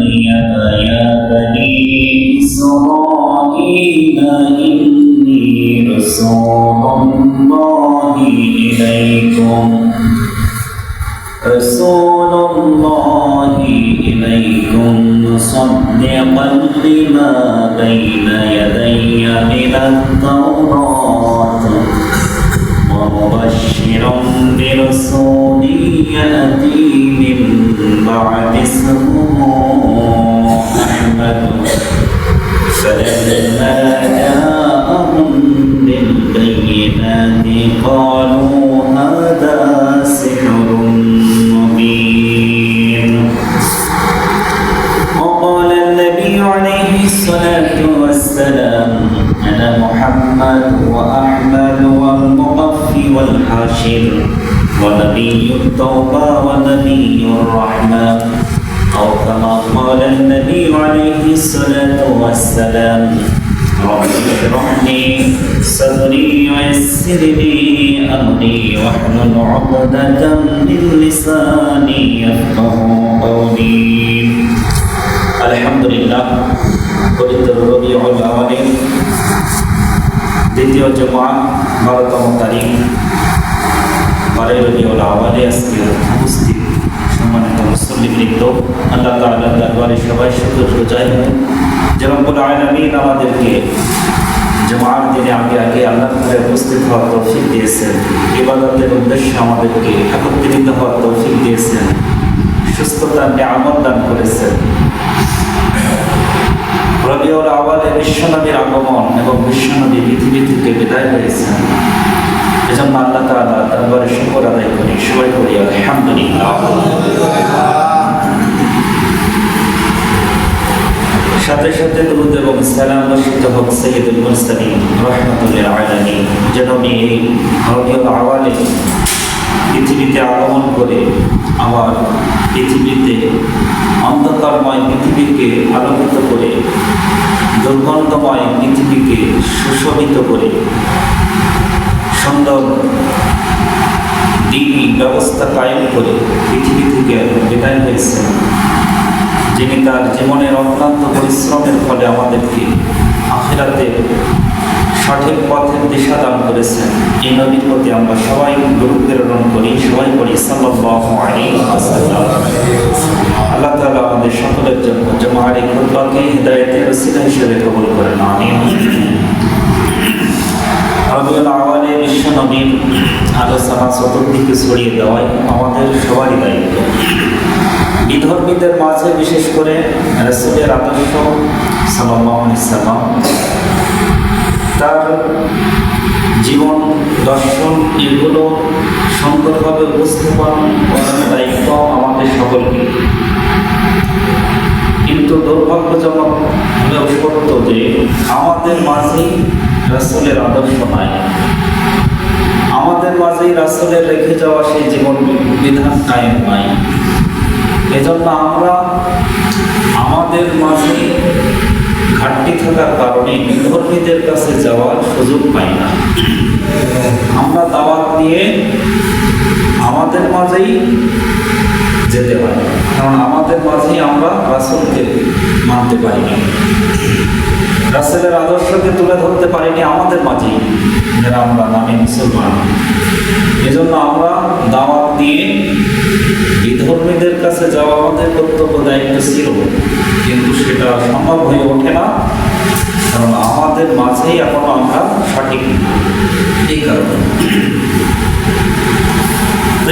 مريم يا بني إسرائيل إني رسول الله إليكم رسول الله إليكم مصدقا لما بين يدي من التوراة ومبشرا برسول يأتي من بعد اسمه أحمد فلما جاءهم بالبينات قالوا والحاشر ونبي التوبة ونبي الرحمة أو كما قال النبي عليه الصلاة والسلام رب اشرح لي صدري ويسر لي أمري واحلل عقدة من لساني يفقه قولي আলহামদুলিল্লাহ পবিত্র রবিউল আওয়ালের দ্বিতীয় জমা বারোতম তারিখ রবিউল আওয়ালে আজকে উপস্থিত সম্মানিত মুসল্লিবৃন্দ আল্লাহ তাআলার দরবারে সবাই শুকর গুজার হয় যে রব্বুল আলামিন আমাদেরকে জমার দিনে আগে আগে আল্লাহ উপস্থিত হওয়ার তৌফিক দিয়েছেন, ইবাদতের উদ্দেশ্যে আমাদেরকে একত্রিত হওয়ার তৌফিক দিয়েছেন, সুস্থতার নিয়ামত দান করেছেন। রবিউল আওয়ালে বিশ্বনবীর আগমন এবং বিশ্বনবী পৃথিবী থেকে বিদায় হয়েছেন। এজন্য আল্লাহ তাআলা দরবারে শুকর আদায় করি সবাই করি, আলহামদুলিল্লাহ। সাথে সাথে দুরুদ এবং সালাম বর্ষিত হোক সৈয়দুল মুরসালিন রহমতুল্লাহ আলামিন, যেন এই রবিউল আওয়ালে পৃথিবীতে আগমন করে আমার পৃথিবীতে অন্ধকারময় পৃথিবীকে আলোকিত করে, দুর্গন্ধময় পৃথিবীকে সুশোভিত করে সুন্দর দিনই ব্যবস্থা কায়েম করে পৃথিবী থেকে বিদায় হয়েছেন যিনি তার জীবনের অক্লান্ত পরিশ্রমের ফলে আমাদেরকে আখেরাতে সঠিক পথের দিশা দান করেছেন। এই নবীর প্রতি আমরা সবাই গুরু প্রেরণ করি, সবাই করি আল্লাহ তাআলা আমাদের সকলের জন্য জমার এই হিদায়াতের ওসিলা হিসেবে কবুল করেন। আমিন। রবিউল আওয়ালে বিশ্ব নবীর আলোচনা চতুর্দিকে ছড়িয়ে দেওয়াই আমাদের সবারই দায়িত্ব। বিধর্মীদের মাঝে বিশেষ করে রসুলের আদর্শ সাল্লাম, তার জীবন দর্শন এগুলো সুন্দরভাবে উপস্থাপন করার দায়িত্ব আমাদের সকলকে। কিন্তু দুর্ভাগ্যজনক হলেও সত্য যে আমাদের মাঝেই রাসুলের আদর্শ নাই। মাঝেই রাসুলের রেখে যাওয়া সেই জীবন বিধান কায়েম নাই। এজন্য আমরা আমাদের মাঝে ঘাটতি থাকার কারণে বিধর্মীদের কাছে যাওয়ার সুযোগ পাই না। আমরা দাওয়াত দিয়ে আমাদের মাঝেই যেতে হয়। কারণ আমাদের মাঝেই আমরা রাসুলকে মানতে পারি রাসেলের আদর্শকে তুলে ধরতে পারিনি আমাদের মাঝেই, যারা আমরা নামে মুসলমান। এজন্য আমরা দাওয়াত দিয়ে বিধর্মীদের কাছে যাওয়া আমাদের কর্তব্য দায়িত্ব ছিল, কিন্তু সেটা সম্ভব হয়ে ওঠে না, কারণ আমাদের মাঝেই এখনও আমরা সঠিক। এই কারণে।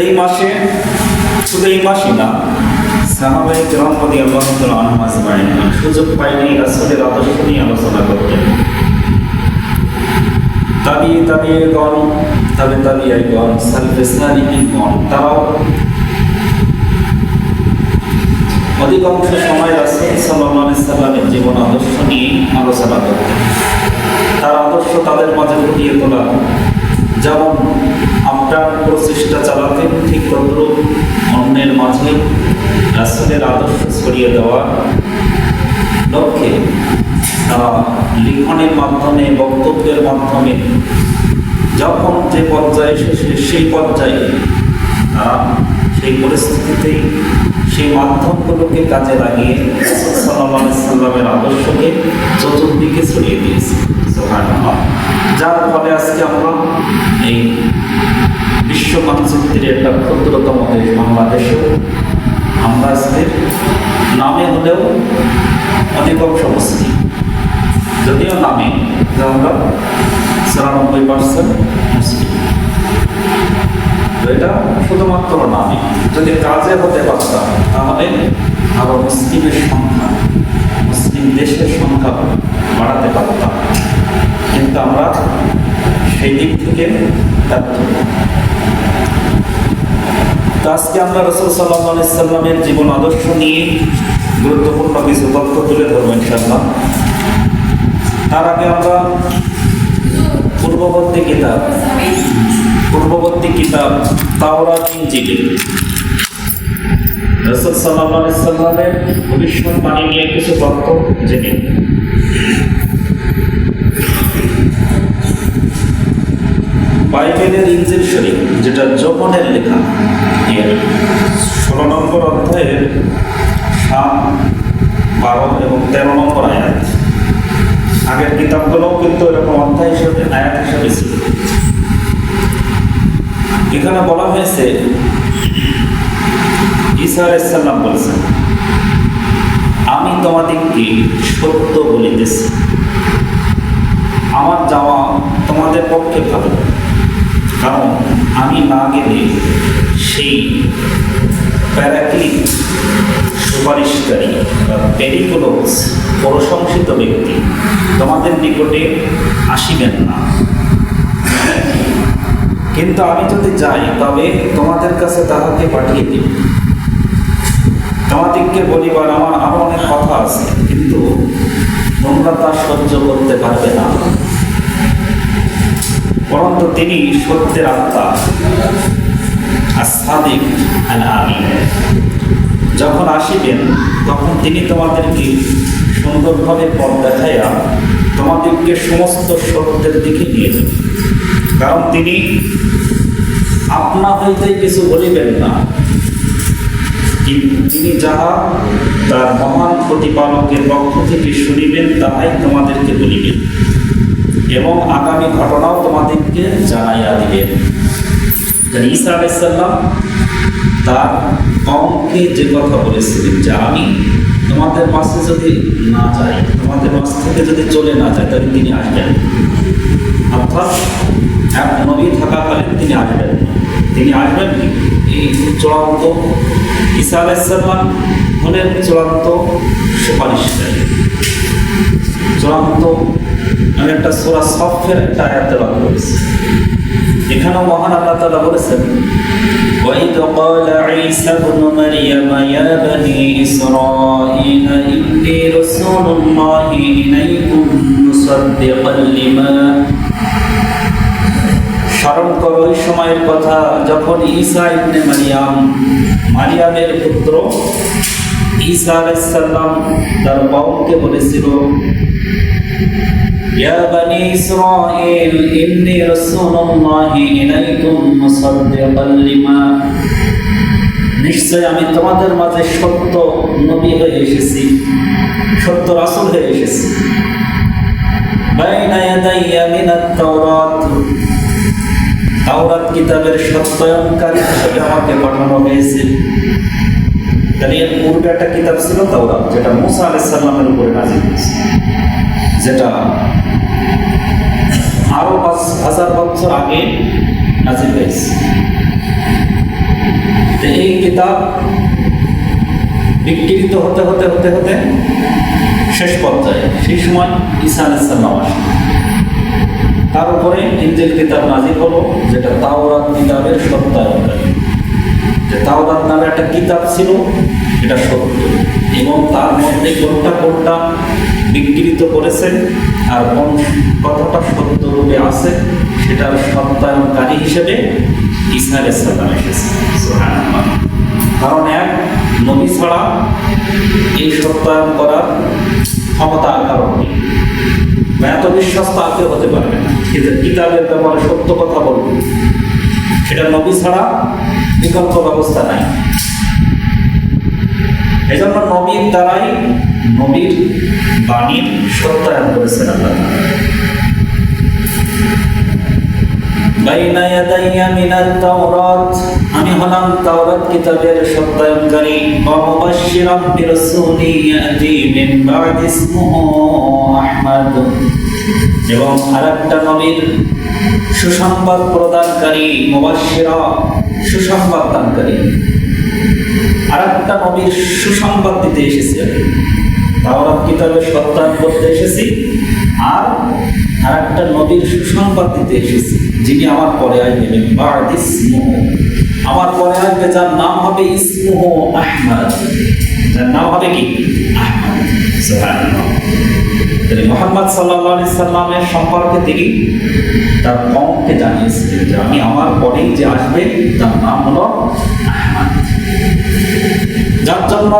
এই মাসে শুধু এই মাসই না সাহাবাই গ্রামপতি আল্লাহ আনমাজ পায়নি সুযোগ পাইনি রাসুলের আদর্শ নিয়ে আলোচনা করতেন তাবিয়ে তাবিয়ে গণ তবে তাবিয়ে গণ সালফে সালিহীন গণ তারাও অধিকাংশ সময় রাসুল সাল্লাহ সাল্লামের জীবন আদর্শ নিয়ে আলোচনা করতেন। তার আদর্শ তাদের মাঝে ফুটিয়ে তোলা। যেমন আপনার প্রচেষ্টা চালাতেন ঠিক তদ্রুপ অন্যের মাঝে রাসুলের আদর্শ ছড়িয়ে দেওয়া লক্ষ্যে তারা লিখনের মাধ্যমে, বক্তব্যের মাধ্যমে যখন যে পর্যায়ে এসেছে সেই পর্যায়ে তারা সেই পরিস্থিতিতেই সেই মাধ্যমগুলোকে কাজে লাগিয়ে সাল্লামের আদর্শকে চতুর্দিকে ছড়িয়ে দিয়েছে। যার ফলে আজকে আমরা এই বিশ্ব মানচিত্রের একটা ক্ষুদ্রতম দেশ বাংলাদেশেও আমরা আজকে নামে হলেও অধিকাংশ মুসলিম যদিও নামে আমরা চুরানব্বই পার্সেন্ট এটা শুধুমাত্র নামে। যদি কাজে হতে পারতাম, তাহলে আরও মুসলিমের সংখ্যা, মুসলিম দেশের সংখ্যা বাড়াতে পারতাম। আমরা সেই দিক থেকে আজকে আমরা রসুল সাল্লাহ সাল্লামের জীবন আদর্শ নিয়ে গুরুত্বপূর্ণ কিছু তথ্য তুলে ধরবো ইনশাল্লাহ তার আগে আমরা পূর্ববর্তী কিতাব পূর্ববর্তী কিতাব তাওরাত ইনজিল। রসুল সাল্লাহ সাল্লামের ভবিষ্যৎবাণী নিয়ে কিছু তথ্য জেনে নিই। বাইবেলের ইঞ্জিল শরীফ, যেটা লেখা। এর ষোলো নম্বর অধ্যায়ের সাত, বারো এবং তেরো নম্বর আয়াত। আগের কিতাবগুলোও কিন্তু এরকম অধ্যায় হিসেবে, আয়াত হিসেবে ছিল। এখানে বলা হয়েছে, ঈসা আলাইসাল্লাম বলেছেন, আমি তোমাদেরকে সত্য বলিতেছি। আমার যাওয়া তোমাদের পক্ষে ভালো। কারণ আমি না গেলে সেই প্যারাক্লিক সুপারিশকারী বা পেরিকুলোস প্রশংসিত ব্যক্তি তোমাদের নিকটে আসিবেন না। কিন্তু আমি যদি যাই, তবে তোমাদের কাছে তাহাকে পাঠিয়ে দিই তোমাদেরকে বলিবার আমার আরও অনেক কথা আছে, কিন্তু তোমরা তা সহ্য করতে পারবে না। পরন্তু তিনি সত্যের আত্মা আর সাদিক আমি যখন আসিবেন, তখন তিনি তোমাদেরকে সুন্দরভাবে পথ দেখাইয়া তোমাদেরকে সমস্ত সত্যের দিকে নিয়ে যাবেন কারণ তিনি আপনা হইতে কিছু বলিবেন না। তিনি যাহা তার মহান প্রতিপালকের পক্ষ থেকে শুনিবেন, তাহাই তোমাদেরকে বলিবেন। এবং আগামী ঘটনাও তোমাদেরকে জানাইয়া দিবেন ঈসা আলাইসাল্লাম তার কমকে যে কথা বলেছিলেন যে, আমি তোমাদের মাঝে যদি না যাই, তোমাদের মাঝ থেকে যদি চলে না যায় তাহলে তিনি আসবেন অর্থাৎ এক নবী থাকাকালীন তিনি আসবেন তিনি আসবেন এই চূড়ান্ত ঈসা আলাইসাল্লাম হলেন চূড়ান্ত সুপারিশকারী। চূড়ান্ত আমি একটা সোরা সফের একটা আয়াতে বাদ করেছি এখানেও মহান আল্লাহ তাআলা বলেছেন وإذ قال عيسى ابن مريم يا بني إسرائيل إني رسول الله إليكم مصدقا لما স্মরণ করো ওই সময়ের কথা যখন ঈসা ইবনে মারিয়াম মারিয়ামের পুত্র ঈসা আলাইহিস সালাম তার কওমকে বলেছিল يا بني إسرائيل إني رسول الله إليكم مصدقا لما নিশ্চয় আমি তোমাদের মাঝে সত্য নবী হয়ে এসেছি সত্য রাসূল হয়ে এসেছি বাইনা ইয়াদাইয়া মিনাত তাওরাত তাওরাত কিতাবের সত্যায়নকারী হিসেবে আমাকে পাঠানো হয়েছে তাহলে এর পূর্বে একটা কিতাব ছিল তাওরাত যেটা মুসা আলাইহিস সালামের উপরে নাজিল হয়েছে যেটা আরও পাঁচ হাজার বছর আগে নাজিল হয়েছে। এই কিতাব বিকৃত হতে হতে হতে হতে শেষ পর্যায়ে, সেই সময় আলাইসাল্লাম আসে। তার উপরে ইঞ্জিল কিতাব নাজির হলো, যেটা তাওরাত কিতাবের সত্যায়নকারী তাওরাত নামে একটা কিতাব ছিল, এটা সত্য। এবং তার মধ্যে কোনটা কোনটা বিকৃত করেছেন আর কোন কথাটা সত্য রূপে আছে সেটার সত্যায়নকারী হিসেবে ঈসা আলাইসাল্লাম এসেছে। কারণ এক, নবী ছাড়া এই সত্যায়ন করার ক্ষমতা আর কারণ নেই। এত বিশ্বস্ত আর কেউ হতে পারবে না। কিতাবের ব্যাপারে সত্য কথা বলবে সেটা নবী ছাড়া বিকল্প ব্যবস্থা নাই। এই জন্য নবীর দ্বারাই নবীর বাণীর সত্যায়ন করেছেন আল্লাহ আমি হলাম তাওরাত কিতাবের সত্যায়নকারী। ওয়া মুবাশশিরাম ইয়াতি মিন বা'দি ইসমুহু আহমদ। এবং আরেকটা নবীর সুসংবাদ প্রদানকারী মুবাশশিরা সুসংবাদ দানকারী। আরেকটা নবীর সুসংবাদ দিতে এসেছি। তাওরাত কিতাবের সত্যায়ন করতে এসেছি আর আরেকটা নবীর সুসংবাদ দিতে এসেছি। যিনি আমার পরে আসবেন বাদ ইসমুহ। আমার পরে আসবে যার নাম হবে ইসমুহ আহমদ। যার নাম হবে কি? আহমদ। মোহাম্মদ সাল্লাহ সাল্লামের সম্পর্কে তিনি তার কমকে জানিয়েছিলেন যে আমি আমার পরেই যে আসবে, তার নাম হলো আহমদ। যার জন্য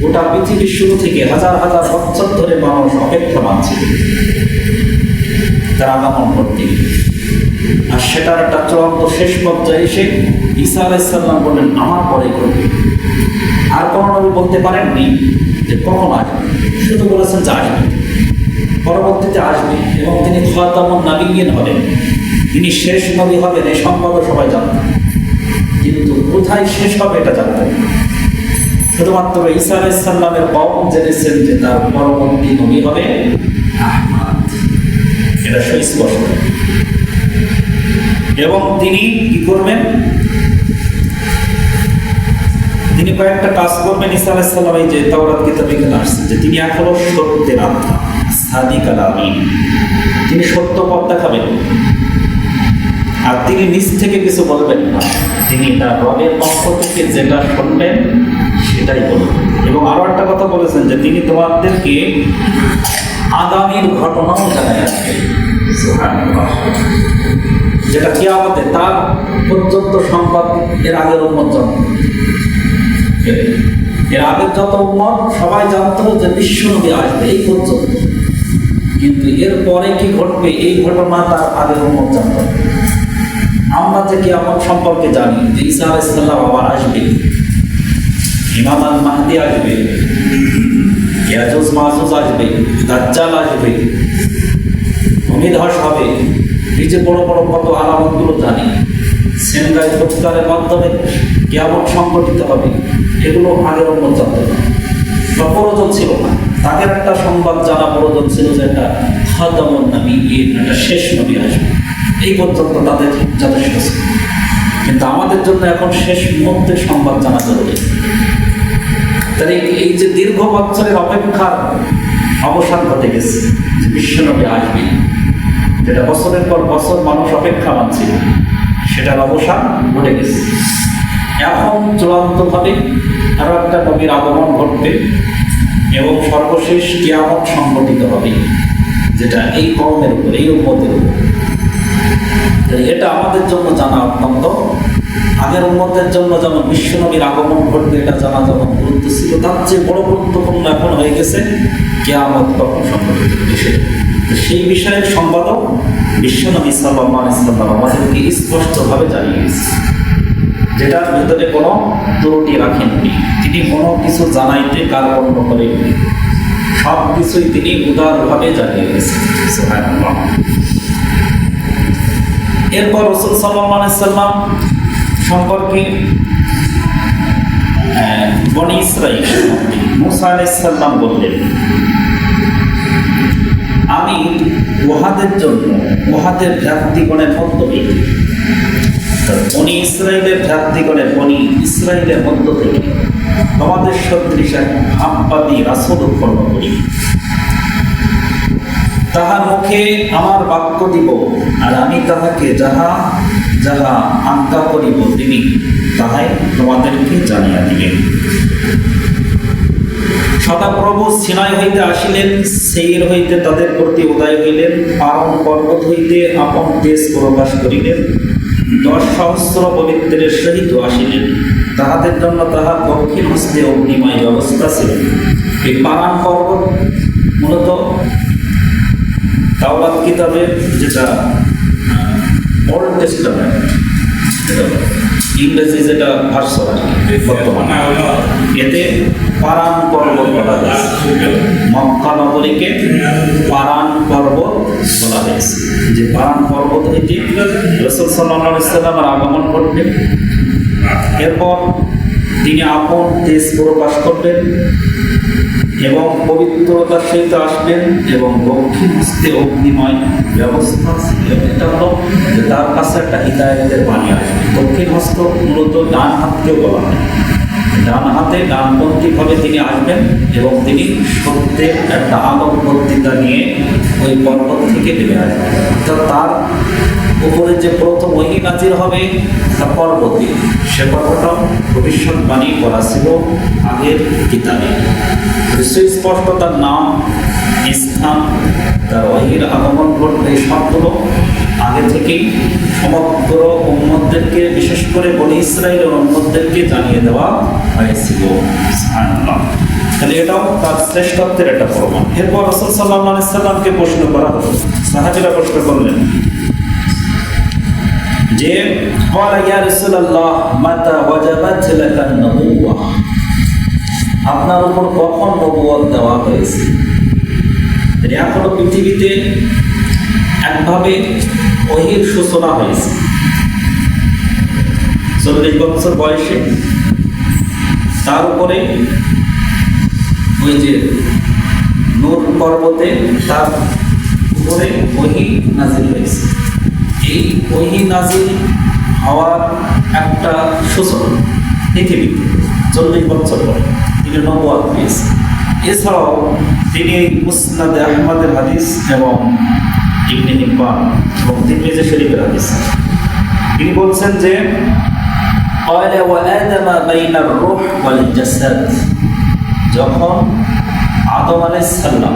গোটা পৃথিবীর শুরু থেকে হাজার হাজার বছর ধরে মানুষ অপেক্ষমান ছিল। তার আগমন করতে আর সেটার একটা চূড়ান্ত শেষ পর্যায়ে এসে ঈসা আলাইসাল্লাম বললেন, আমার পরে করবে আর কোনো বলতে পারেননি যে কখন আসবে। শুধু বলেছেন যে আসবে। পরবর্তীতে আসবে এবং তিনি খতামুন নাবিগিন হবেন। তিনি শেষ নবী হবেন এই সম্পর্কে সবাই জানতেন কিন্তু কোথায় শেষ হবে এটা জানতেন। শুধুমাত্র ঈসা আলাইসাল্লামের কম জেনেছেন যে তার পরবর্তী নবী হবে আহমদ। এটা সুস্পষ্ট। এবং তিনি কি করবেন? তিনি কয়েকটা কাজ করবেন ঈসা আলাইসাল্লাম এই যে তাওরাত কিতাবে এখানে আসছে, যে তিনি এখনও সত্যের আত্মা। সাদিক আল তিনি সত্য পথ দেখাবেন, আর তিনি নিজ থেকে কিছু বলবেন না, তিনি তার রবের পক্ষ থেকে যেটা শুনবেন, সেটাই বলবেন এবং আরও একটা কথা বলেছেন যে তিনি তোমাদেরকে আগামীর ঘটনাও জানায় আসবে সুবহানাল্লাহ। যেটা কিয়ামতে তার পর্যন্ত সংবাদ এর আগের উন্মত জানত এর আগের যত উন্মত সবাই জানতো যে বিশ্বনবী আসবে এই পর্যন্ত। কিন্তু এর পরে কি ঘটবে? এই ঘটনা তার আগের উন্মত জানত আমরা যে কিয়ামত সম্পর্কে জানি, যে ঈসা আলাইসাল্লাম আবার আসবে। আল মাহদি আসবে। ইয়াজুজ মাহুজ আসবে। দাজ্জাল আসবে। ভূমিধস হবে। এই যে বড় বড় কত আলামতগুলো জানি সেনগাই প্রতিকারের মাধ্যমে কেমন সংগঠিত হবে। এগুলো আগের অন্য জানতো বা প্রয়োজন ছিল না। তাদের একটা সংবাদ জানা প্রয়োজন ছিল যে একটা খাদামন নাবি একটা শেষ নবী আসবে। এই পর্যন্ত তাদের যথেষ্ট ছিল কিন্তু আমাদের জন্য এখন শেষ মুহূর্তে সংবাদ জানা জরুরি। তাহলে এই যে দীর্ঘ বছরের অপেক্ষার অবসান ঘটে গেছে, যে বিশ্বনবী আসবে। যেটা বছরের পর বছর মানুষ অপেক্ষা মানছিল সেটার অবসান ঘটে গেছে। এখন চূড়ান্তভাবে আরও একটা নবীর আগমন ঘটবে। এবং সর্বশেষ কিয়ামত সংগঠিত হবে, যেটা এই কর্মের উপর, এই উন্মতের উপর। এটা আমাদের জন্য জানা অত্যন্ত। আগের উন্মতের জন্য যেমন বিশ্বনবীর আগমন ঘটবে, এটা জানা যেমন গুরুত্ব ছিল, তার চেয়ে বড় গুরুত্বপূর্ণ এখন হয়ে গেছে কেয়ামত কখন সংগঠিত হবে সেই বিষয়ের সম্পাদক বিশ্বনবী সাল্লাহ ইসলাম আমাদেরকে স্পষ্টভাবে জানিয়ে গেছে যেটার ভিতরে কোনো ত্রুটি রাখেননি। তিনি কোনো কিছু জানাইতে কার্পণ্য করেননি। সব কিছুই তিনি উদারভাবে জানিয়ে গেছেন এরপর রসুল সাল্লাম সম্পর্কে বনি ইসরাইল মুসা আলাইসাল্লাম বললেন, আমি উহাদের জন্য, উহাদের ভ্রাতৃগণের মধ্য বনি ইসরায়েলের ভ্রাতৃগণের বনি ইসরায়েলের মধ্য থেকে তোমাদের সদৃশ এক রাসুল উৎপন্ন করি। তাহার মুখে আমার বাক্য দিব আর আমি তাহাকে যাহা যাহা আজ্ঞা করিব তিনি তাহাই তোমাদেরকে জানিয়া দিবেন সদাপ্রভু সিনাই হইতে আসিলেন, সেইর হইতে তাদের প্রতি উদয় হইলেন পারণ পর্বত হইতে আপন দেশ প্রকাশ করিলেন। দশ সহস্র পবিত্রের সহিত আসিলেন। তাহাদের জন্য তাহার দক্ষিণ হস্তে অগ্নিময় ব্যবস্থা ছিল। এই পারান পর্বত মূলত তাওরাত কিতাবের যেটা ওল্ড টেস্টামেন্ট ইংরেজি যেটা ভার্সন বর্তমানে। এতে পারান পর্বত বলা হয়েছে মক্কা নগরীকে পারান পর্বত বলা হয়েছে যে পারান পর্বত এটি রসুল সাল্লাহ ইসলামের আগমন ঘটবে। এরপর তিনি আপন দেশ প্রকাশ করবেন এবং পবিত্রতার সহিত আসবেন এবং দক্ষিণ হস্তে অগ্নিময় ব্যবস্থা এটা হলো যে তার কাছে একটা হৃদায়তের বাণী আসবে দক্ষিণ হস্ত মূলত ডান হাতকেও বলা হয়। ডান হাতে ডানপন্থীভাবে তিনি আসবেন এবং তিনি সত্যের একটা আলোক বক্তৃতা নিয়ে ওই পর্বত থেকে নেমে আসবেন। তো তার উপরে যে প্রথম ওই নাজির হবে, তা পর্বতে সে পর্বটা ভবিষ্যৎবাণী করা ছিল আগের কিতাবে। সুস্পষ্ট তার নাম ইসলাম, তার অহির আগমন ঘটবে সবগুলো। আগে থেকেই সমগ্র অন্যদেরকে বিশেষ করে বলি ইসরায়েল অন্যদেরকে জানিয়ে দেওয়া হয়েছিল। তাহলে এটাও তার শ্রেষ্ঠত্বের একটা প্রমাণ। এরপর রসুল সাল্লাহ প্রশ্ন করা হলো। সাহাবিরা প্রশ্ন করলেন, যে আপনার উপর কখন নবুয়াত দেওয়া হয়েছে? এখনও পৃথিবীতে একভাবে ওহির সূচনা হয়েছে, চল্লিশ বছর বয়সে, তার উপরে ওই যে নূর পর্বতে তার উপরে ওহি নাজিল হয়েছে। এই ওহি নাজিল হওয়ার একটা সূচনা পৃথিবীতে চল্লিশ বছর পরে তিনি পেয়েছেন এছাড়াও তিনি মুসনাদ আহমদের হাদিস এবং ইবনে হিব্বান এবং তিরমিজি শরীফের হাদিস তিনি বলছেন যে قال وآدم بين الروح والجسد যখন আদম আলাইহিস সালাম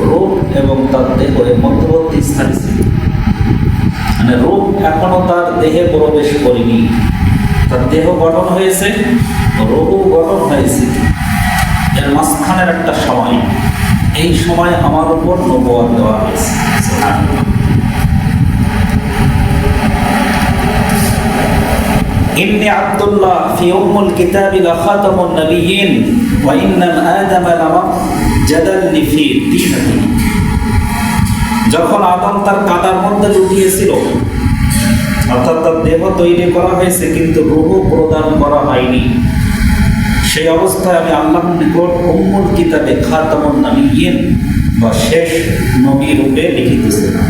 রূপ এবং তার দেহের মধ্যবর্তী স্থানে ছিল মানে রূপ এখনো তার দেহে প্রবেশ করেনি তার দেহ গঠন হয়েছে রূপও গঠন হয়েছে এর মাঝখানের একটা সময় এই সময় আমার উপর নবুয়াত দেওয়া হয়েছে সুবহানাল্লাহ। إني عبد الله في أم الكتاب لخاتم النبيين وإن آدم لمجدا في دينته যখন আদম তার কাদার মধ্যে লুটিয়েছিল অর্থাৎ তার দেহ তৈরি করা হয়েছে কিন্তু রূহ প্রদান করা হয়নি সেই অবস্থায় আমি আল্লাহর নিকট উম্মুল কিতাবে খাতামুন নাবিয়িন বা শেষ নবী রূপে লিখিতেছিলাম।